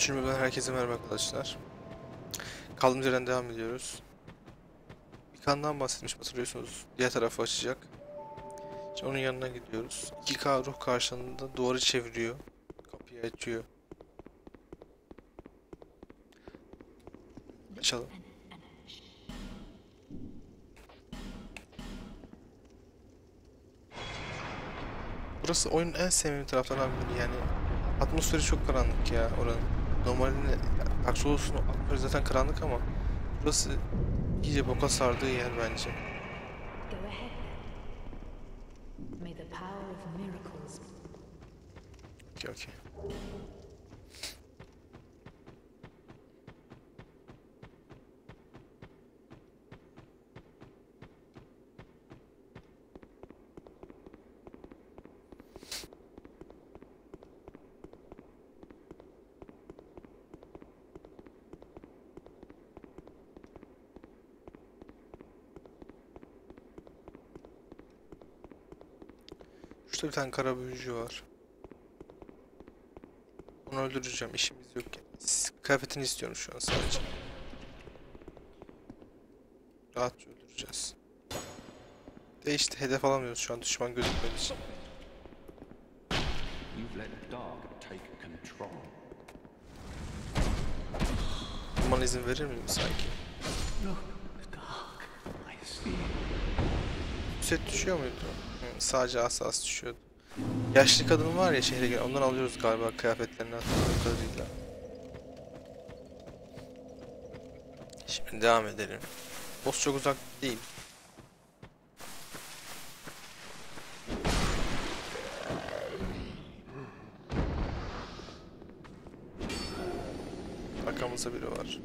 Üçüncü bölümden herkese merhaba arkadaşlar. Kaldığımız yerden devam ediyoruz. Bir kandan bahsetmiş hatırlıyorsunuz. Diğer tarafı açacak. Şimdi onun yanına gidiyoruz. 2K ruh karşılığında duvarı çeviriyor. Kapıyı açıyor. Açalım. Burası oyunun en sevdiğim taraflarından biri yani atmosferi çok karanlık ya oranın. Normalde Dark Souls'un atmosferi zaten karanlık ama burası iyice boka sardığı yer bence. Go ahead Şurada bir tane kara büyücü var. Onu öldüreceğim. işimiz yok. S- Kıyafetini istiyorum şu an sadece. Rahatça öldüreceğiz. De işte hedef alamıyoruz şu an düşman gözükmediği için. Bana izin verir miyim sanki? Set düşüyor muydu? Sadece asas düşüyordu. Yaşlı kadın var ya şehre gelen ondan alıyoruz galiba kıyafetlerini hatırladığım kadarıyla. Şimdi devam edelim. Boss çok uzak değil. Arkamızda biri var.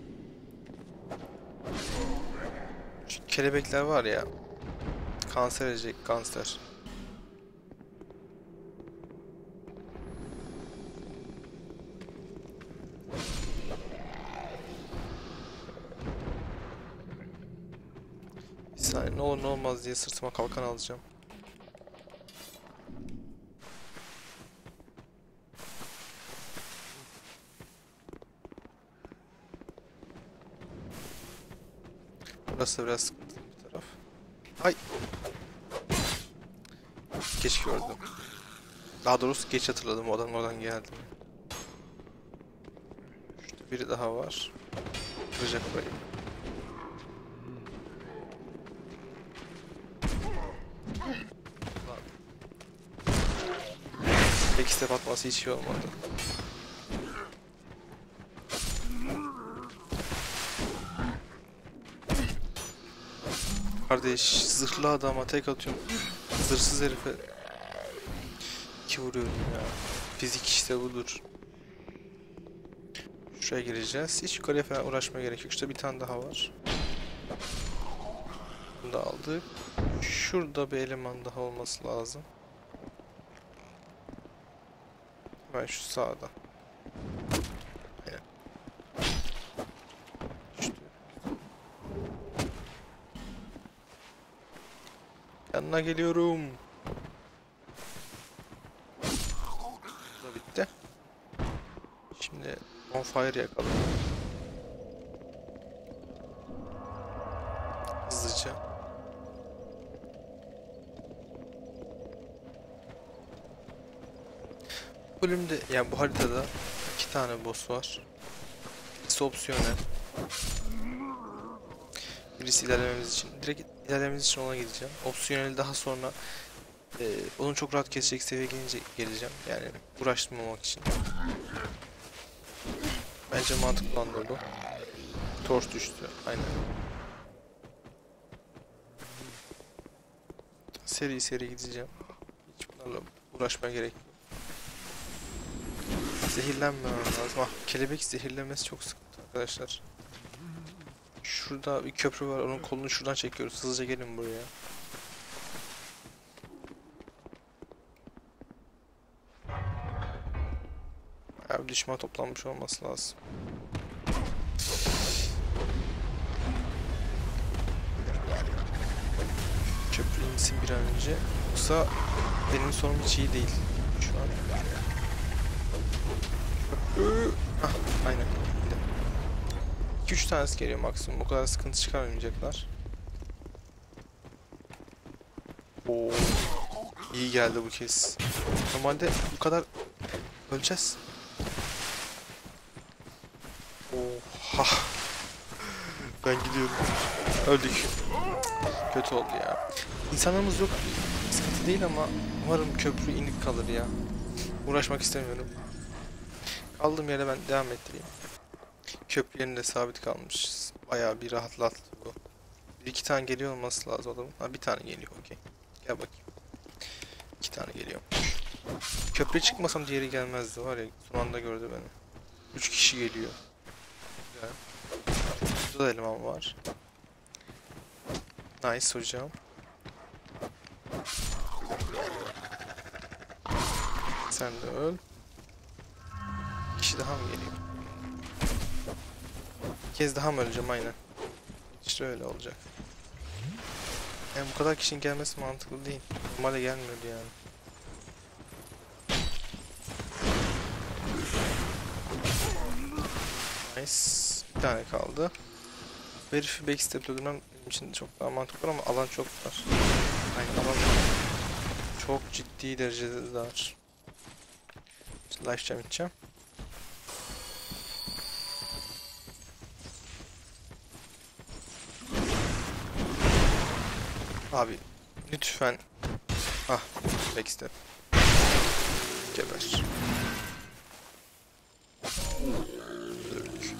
Şu kelebekler var ya. Kanser edecek kanser. Olur ne olmaz diye sırtıma kalkan alacağım. Burası biraz sıkıntılı bir taraf. Ay. Geç gördüm. Daha doğrusu geç hatırladım o adam oradan geldi. Şurada biri daha var. Kıracak burayı. Tek step atması hiç iyi olmadı. Kardeş zırhlı adama tek atıyorum. Zırhsız herife iki vuruyorum ya. Fizik işte budur. Şuraya gireceğiz. Hiç yukarıya falan uğraşmaya gerek yok. Şurada bir tane daha var. Bunu da aldık. Şurada bir eleman daha olması lazım. Hemen şu sağda. Yanına geliyorum. Bu da bitti. Şimdi on fire yakalım. Bölümde yani bu haritada iki tane boss var. Birisi opsiyonel. Birisi ilerlememiz için. Direkt ilerlememiz için ona gideceğim. Opsiyonel daha sonra e, onu çok rahat kesecek seviyeye gelince geleceğim. Yani uğraştırmamak için. Bence mantıklı olan bu. Torch düştü. Aynen. Seri seri gideceğim. Hiç bunlarla uğraşmaya gerek yok. Zehirlenmemem lazım. Ah, kelebek zehirlemesi çok sıkıntı arkadaşlar. Şurada bir köprü var. Onun kolunu şuradan çekiyoruz. Hızlıca gelin buraya. Bir düşman toplanmış olması lazım. Köprü insin bir an önce. Yoksa benim sonum hiç iyi değil. Şu an. Hah aynen. 2-3 tanesi geliyor maksimum. O kadar sıkıntı çıkarmayacaklar. Oo. İyi geldi bu kez. Normalde bu kadar öleceğiz. Oha. Ben gidiyorum. Öldük. Kötü oldu ya. İnsanlarımız yok. Sıkıntı değil ama umarım köprü inik kalır ya. Uğraşmak istemiyorum. Kaldığım yere ben devam ettireyim. Köprü yerinde sabit kalmış. Bayağı bir rahatlattı bu. Bir iki tane geliyor olması lazım adamın. Ha bir tane geliyor okey. Gel bakayım. İki tane geliyor. Köprüye çıkmasam diğeri gelmezdi var ya. Son anda gördü beni. Üç kişi geliyor. Güzel. Burada da eleman var. Nice hocam. Sen de öl. Kişi daha mı geliyor? Bir kez daha mı öleceğim aynen. İşte öyle olacak. Yani bu kadar kişinin gelmesi mantıklı değil. Normalde gelmiyordu yani. Nice. Bir tane kaldı. Bu herifi backstep öldürmem için çok daha mantıklı ama alan çok dar. Aynen alan çok ciddi derecede dar. Life jam içeceğim. Abi lütfen ah backstep geber Öldürdük.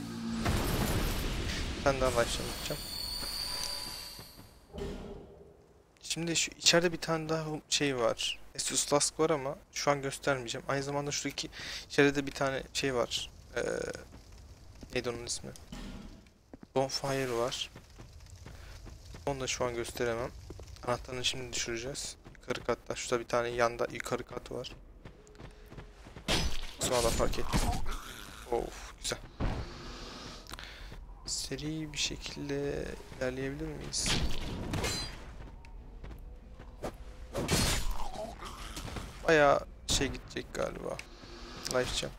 Ben daha içeceğim. Şimdi şu içeride bir tane daha şey var. Estus Flask var ama şu an göstermeyeceğim. Aynı zamanda şuradaki içeride de bir tane şey var. Ee, neydi onun ismi? Bonfire var. Onu da şu an gösteremem. Anahtarını şimdi düşüreceğiz. Yukarı katta. Şurada bir tane yanda yukarı kat var. Sonra da fark ettim. Of güzel. Seri bir şekilde ilerleyebilir miyiz? Bayağı şey gidecek galiba. Life jam.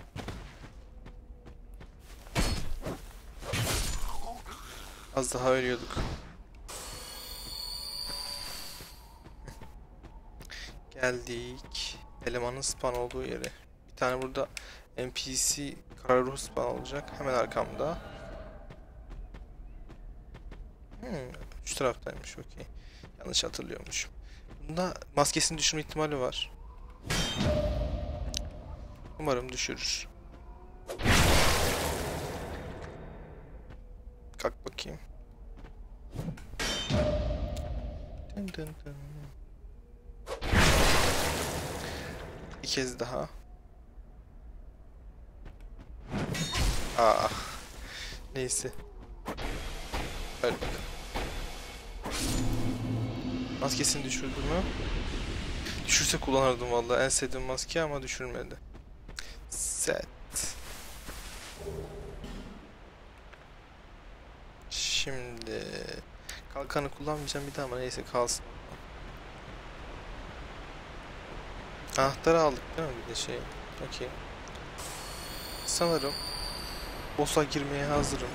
Az daha ölüyorduk. Geldik. Elemanın spawn olduğu yere. Bir tane burada NPC kara ruh spawn olacak. Hemen arkamda. Hmm, şu taraftaymış okey. Yanlış hatırlıyormuşum. Bunda maskesini düşürme ihtimali var. Umarım düşürür. Kalk bakayım. Dın dın dın. Bir kez daha. Ah. Neyse. Bakalım. Maskesini düşürdü mü? Düşürse kullanırdım vallahi en sevdiğim maske ama düşürmedi. Set. Şimdi kalkanı kullanmayacağım bir daha ama neyse kalsın. Anahtarı aldık değil mi bir de şey? Okey. Sanırım boss'a girmeye hazırım.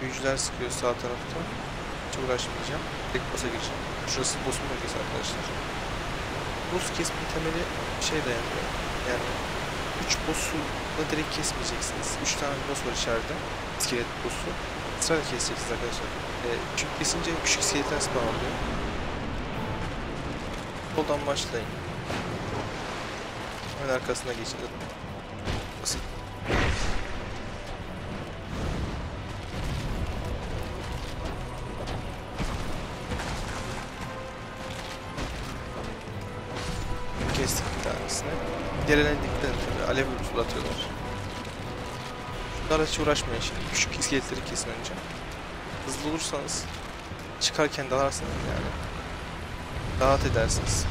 Büyücüler sıkıyor sağ tarafta. Hiç uğraşmayacağım. Direkt boss'a gireceğim. Şurası boss'un bölgesi arkadaşlar. Boss kesme temeli şey dayanıyor. Yani 3 boss'u da direkt kesmeyeceksiniz. 3 tane boss var içeride. İskelet boss'u. Sırayla keseceksiniz arkadaşlar. Ee, çünkü kesince küçük iskeletler spawn oluyor. Soldan başlayın. Hemen arkasına geçin. Basit. Kestik bir tanesini. Edin tabii. Alev fırlatıyorlar. Şunlarla hiç uğraşmayın şimdi. Küçük iskeletleri kesin önce. Hızlı olursanız çıkarken dalarsınız yani. Rahat edersiniz.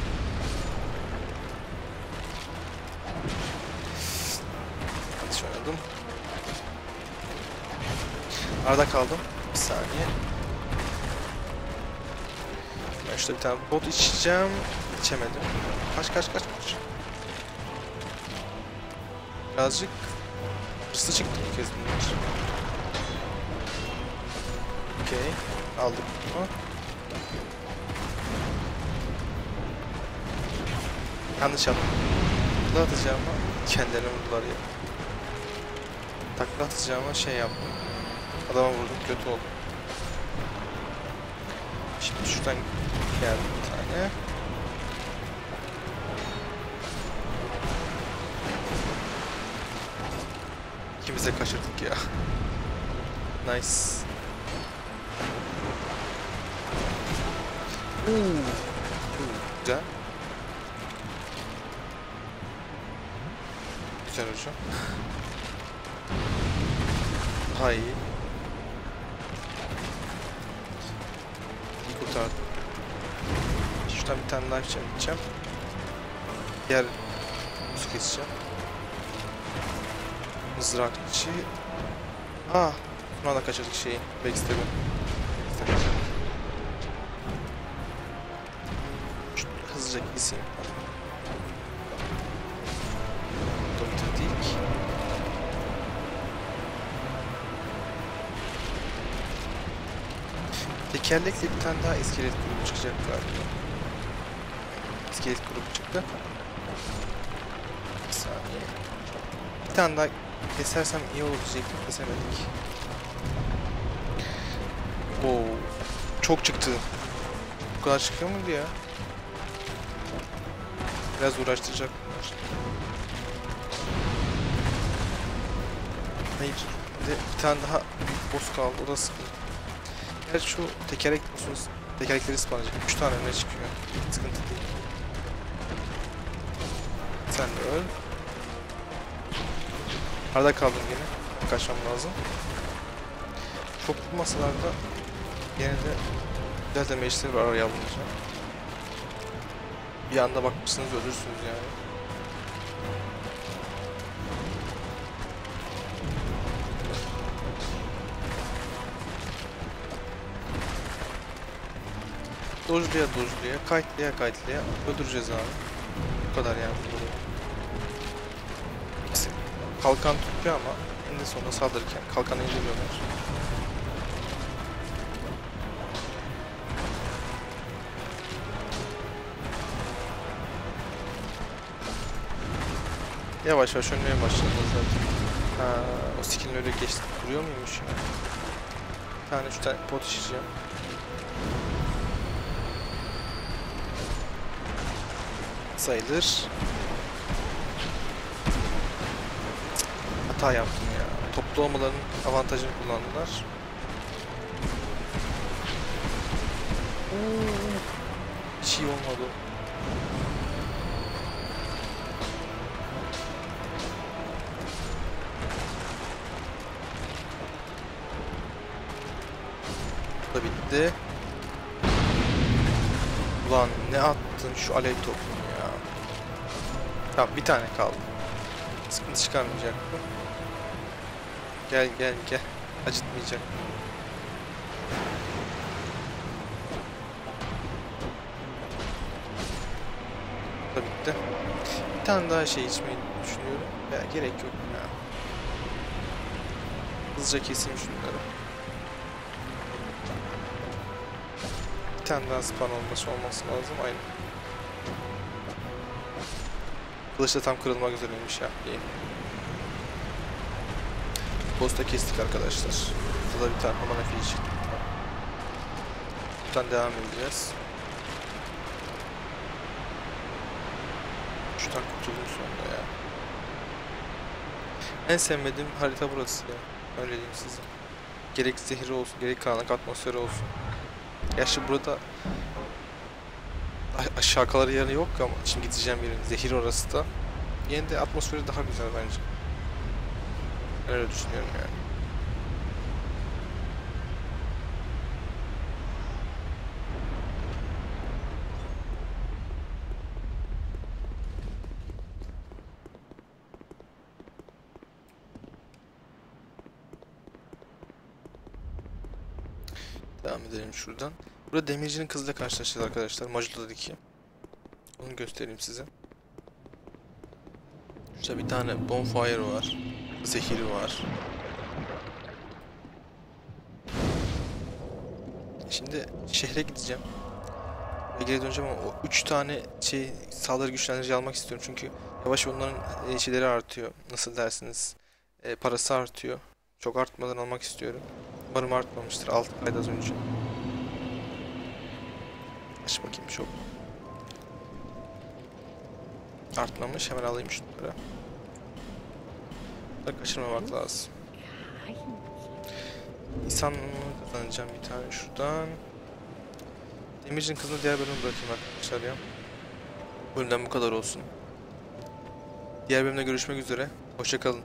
Yanlış oynadım. Arada kaldım. Bir saniye. Ben şurada bir tane bot içeceğim. İçemedim. Kaç kaç kaç kaç. Birazcık hırslı çıktı bu kez bunlar. Okey. Aldık bunu. Yanlış yaptım. Takla atacağıma kendilerine vurdular ya. Takla atacağıma şey yaptım. Adama vurdum kötü oldu. Şimdi şuradan geldi bir tane. İkimiz de kaçırdık ya. Nice. Oo, Güzel. Güzel hocam. Daha iyi. İyi kurtardım. Şuradan bir tane daha çekeceğim. Diğer muzu keseceğim. Mızrakçı. Ah, buna da kaçırdık şeyi. Backstep'i. Şunu hızlıca keseyim. Tekerlekle bir tane daha iskelet grubu çıkacak galiba. İskelet grubu çıktı. Bir saniye. Bir tane daha kesersem iyi olur diyecektim. Kesemedik. Oo, çok çıktı. Bu kadar çıkıyor muydu ya? Biraz uğraştıracak. Hayır. Bir de bir tane daha büyük boss kaldı. O da sıkıntı. Gerçi şu tekerlek boss'un tekerlekleri spawnlayacak. 3 tane öne çıkıyor. Sıkıntı değil. Sen de öl. Arada kaldım yine. Kaçmam lazım. Çoklu masalarda yine de güzel damage'leri var araya alınca. Bir anda bakmışsınız ölürsünüz yani. Dojluya dojluya, kayıtlıya kayıtlıya öldüreceğiz abi. Bu kadar yani. Kalkan tutuyor ama en sonunda saldırırken kalkanı indiriyorlar. Yavaş yavaş ölmeye başladı zaten. Ha, o öyle geçti. Duruyor muymuş ya? Bir tane şu tane pot işeceğim. Sayılır. Hata yaptım ya. Toplu olmaların avantajını kullandılar. Hiç iyi olmadı. Da bitti. Ulan ne attın şu alev topunu. Tamam bir tane kaldı. Sıkıntı çıkarmayacak bu. Gel gel gel. Acıtmayacak. Bu da bitti. Bir tane daha şey içmeyi düşünüyorum. Ya gerek yok ya. Hızlıca keseyim şunları. Bir tane daha spawn olması olması lazım. Aynen. Kılıç da tam kırılmak üzereymiş ya. İyi. Boss'ta kestik arkadaşlar. Burada bir tane Hamana Fiyi çıktı. Buradan devam edeceğiz. Şuradan kurtuldum sonunda ya. En sevmediğim harita burası ya. Öyle diyeyim size. Gerek zehri olsun, gerek karanlık atmosferi olsun. Gerçi burada aşağı kadar yanı yok ama şimdi gideceğim yerin zehir orası da. Yine de atmosferi daha güzel bence. Ben öyle düşünüyorum yani. Devam edelim şuradan. Burada demircinin kızıyla karşılaşacağız arkadaşlar. Majuta'daki. Onu göstereyim size. Şu İşte bir tane bonfire var. Zehir var. Şimdi şehre gideceğim. Ve geri döneceğim ama o 3 tane şey saldırı güçlendirici almak istiyorum. Çünkü yavaş onların e, şeyleri artıyor. Nasıl dersiniz? E, parası artıyor. Çok artmadan almak istiyorum. Umarım artmamıştır 6 ayda az önce. Aç bakayım çok. Artmamış. Hemen alayım şunları. Da kaçırmamak lazım. İnsan kazanacağım bir tane şuradan. Demircin kızını diğer bölüme bırakayım arkadaşlar ya. Bölümden bu kadar olsun. Diğer bölümde görüşmek üzere. Hoşçakalın.